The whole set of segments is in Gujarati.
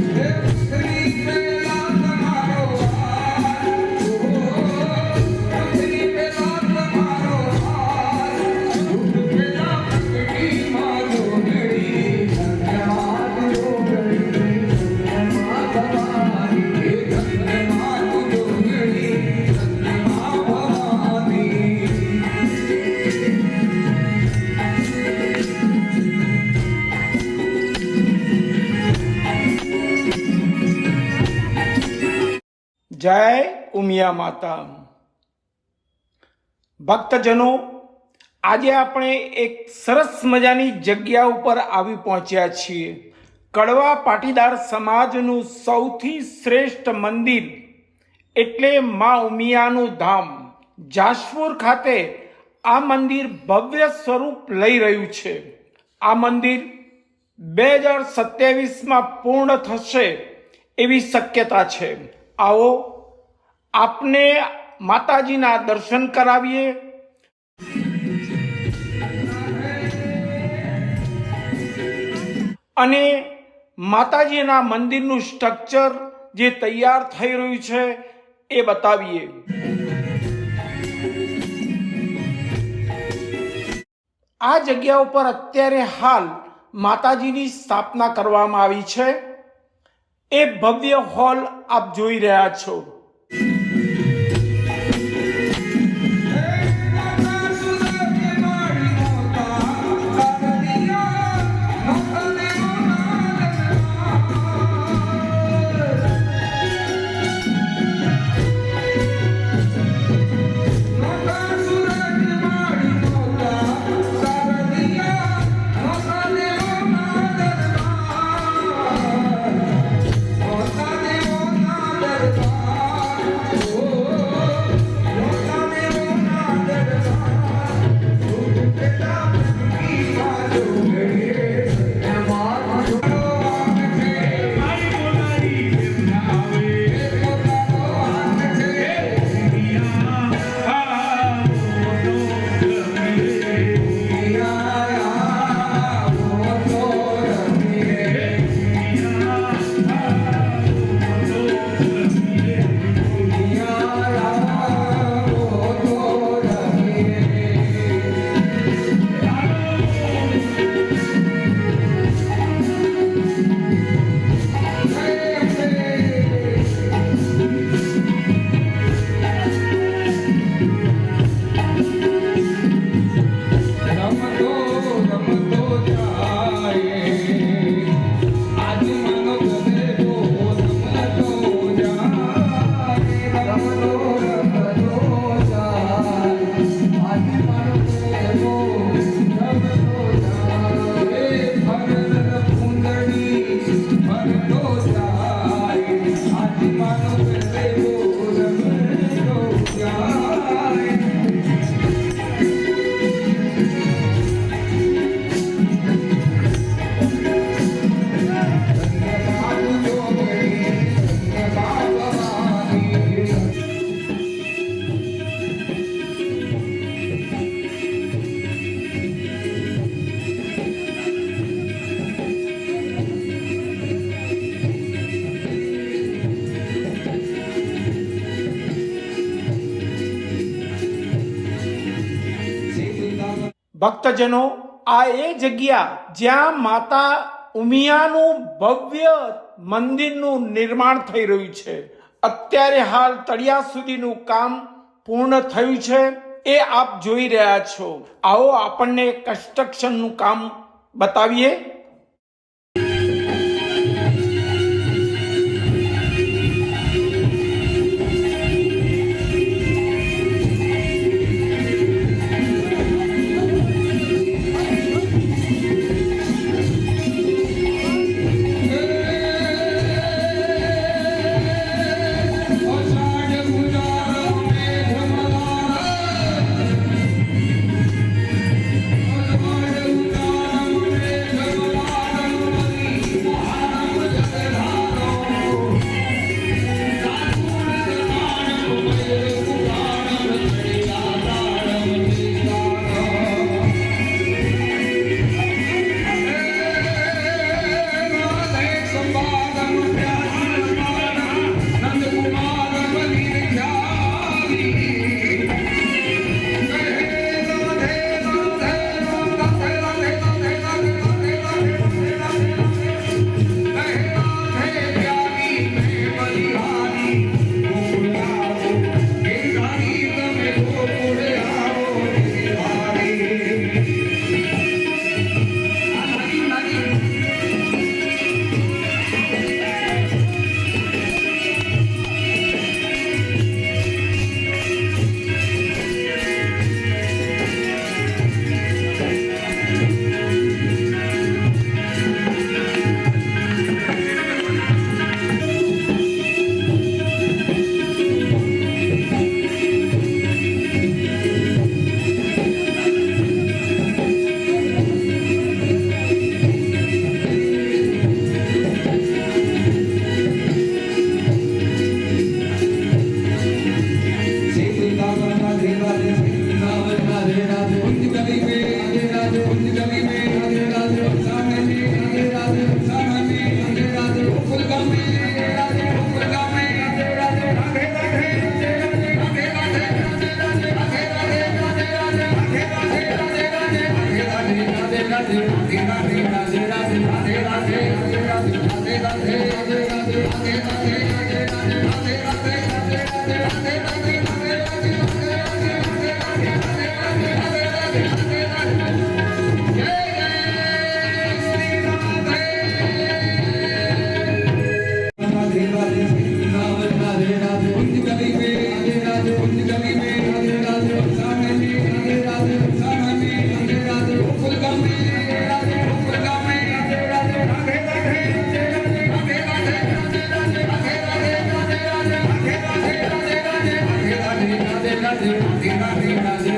Yeah. જય ઉમિયા માતા. ભક્તજનો, આજે આપણે એક સરસ મજાની જગ્યા ઉપર આવી પહોંચ્યા છીએ. કડવા પાટીદાર સમાજનું સૌથી શ્રેષ્ઠ મંદિર એટલે મા ઉમિયાનું ધામ. જાસપુર ખાતે આ મંદિર ભવ્ય સ્વરૂપ લઈ રહ્યું છે. આ મંદિર બે હજાર સત્યાવીસમાં પૂર્ણ થશે એવી શક્યતા છે. આવો આપને માતાજીના દર્શન કરાવીએ. અને માતાજીના મંદિરનું સ્ટ્રક્ચર જે તૈયાર થઈ રહ્યું છે એ બતાવીએ. આ જગ્યા ઉપર અત્યારે હાલ માતાજીની સ્થાપના કરવામાં આવી છે. એ ભવ્ય હોલ આપ જોઈ રહ્યા છો. ભક્તજનો, આ એ જગ્યા જ્યાં માતા ઉમિયાનું ભવ્ય મંદિરનું નિર્માણ થઈ રહ્યું છે. અત્યારે હાલ તળિયા સુધીનું કામ પૂર્ણ થયું છે. એ આપ જોઈ રહ્યા છો. આવો આપણને કન્સ્ટ્રક્શનનું કામ બતાવીએ.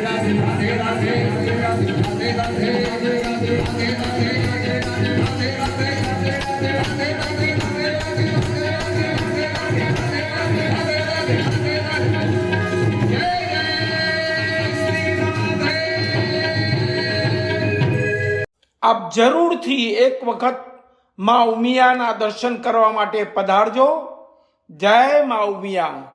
Gracias. આપ જરૂરથી એક વખત મા ઉમિયાના દર્શન કરવા માટે પધારજો. જય મા ઉમિયા.